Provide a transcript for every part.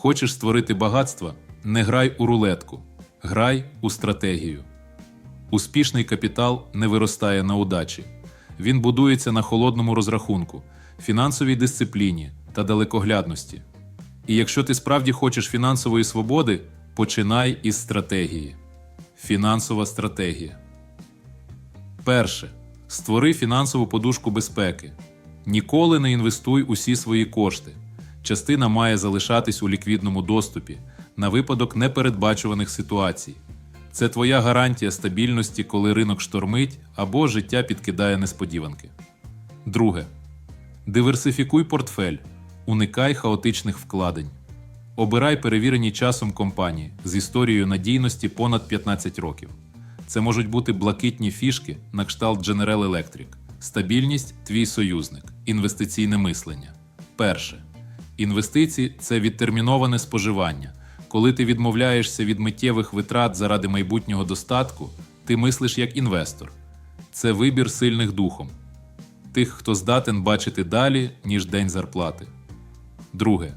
Хочеш створити багатство? Не грай у рулетку, грай у стратегію. Успішний капітал не виростає на удачі. Він будується на холодному розрахунку, фінансовій дисципліні та далекоглядності. І якщо ти справді хочеш фінансової свободи, починай із стратегії. Фінансова стратегія. Перше. Створи фінансову подушку безпеки. Ніколи не інвестуй усі свої кошти. Частина має залишатись у ліквідному доступі на випадок непередбачуваних ситуацій. Це твоя гарантія стабільності, коли ринок штормить або життя підкидає несподіванки. Друге. Диверсифікуй портфель, уникай хаотичних вкладень. Обирай перевірені часом компанії з історією надійності понад 15 років. Це можуть бути блакитні фішки на кшталт General Electric. Стабільність твій союзник, інвестиційне мислення. Перше. Інвестиції це відтерміноване споживання. Коли ти відмовляєшся від миттєвих витрат заради майбутнього достатку, ти мислиш як інвестор. Це вибір сильних духом, тих, хто здатен бачити далі, ніж день зарплати. Друге.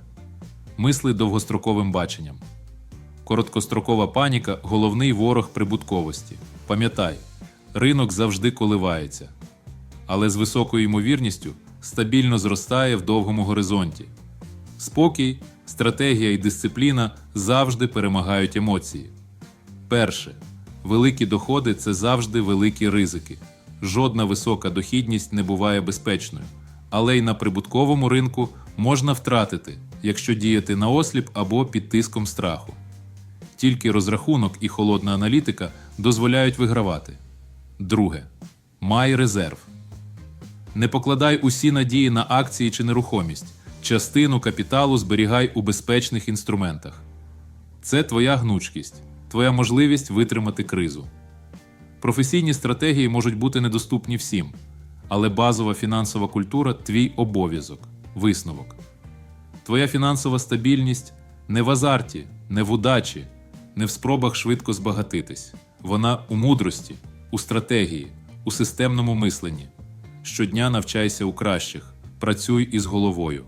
Мисли довгостроковим баченням. Короткострокова паніка головний ворог прибутковості. Пам'ятай, ринок завжди коливається, але з високою ймовірністю стабільно зростає в довгому горизонті. Спокій, стратегія і дисципліна завжди перемагають емоції. Перше. Великі доходи це завжди великі ризики. Жодна висока дохідність не буває безпечною, але й на прибутковому ринку можна втратити, якщо діяти наосліп або під тиском страху. Тільки розрахунок і холодна аналітика дозволяють вигравати. Друге. Май резерв. Не покладай усі надії на акції чи нерухомість. Частину капіталу зберігай у безпечних інструментах. Це твоя гнучкість, твоя можливість витримати кризу. Професійні стратегії можуть бути недоступні всім, але базова фінансова культура твій обов'язок, висновок. Твоя фінансова стабільність не в азарті, не в удачі, не в спробах швидко збагатитись. Вона у мудрості, у стратегії, у системному мисленні. Щодня навчайся у кращих, працюй із головою,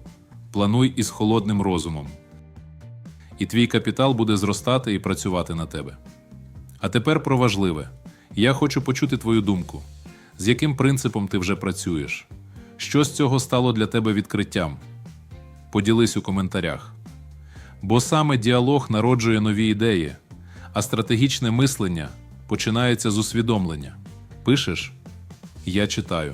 плануй із холодним розумом. І твій капітал буде зростати і працювати на тебе. А тепер про важливе. Я хочу почути твою думку. З яким принципом ти вже працюєш? Що з цього стало для тебе відкриттям? Поділись у коментарях. Бо саме діалог народжує нові ідеї, а стратегічне мислення починається з усвідомлення. Пишеш? Я читаю.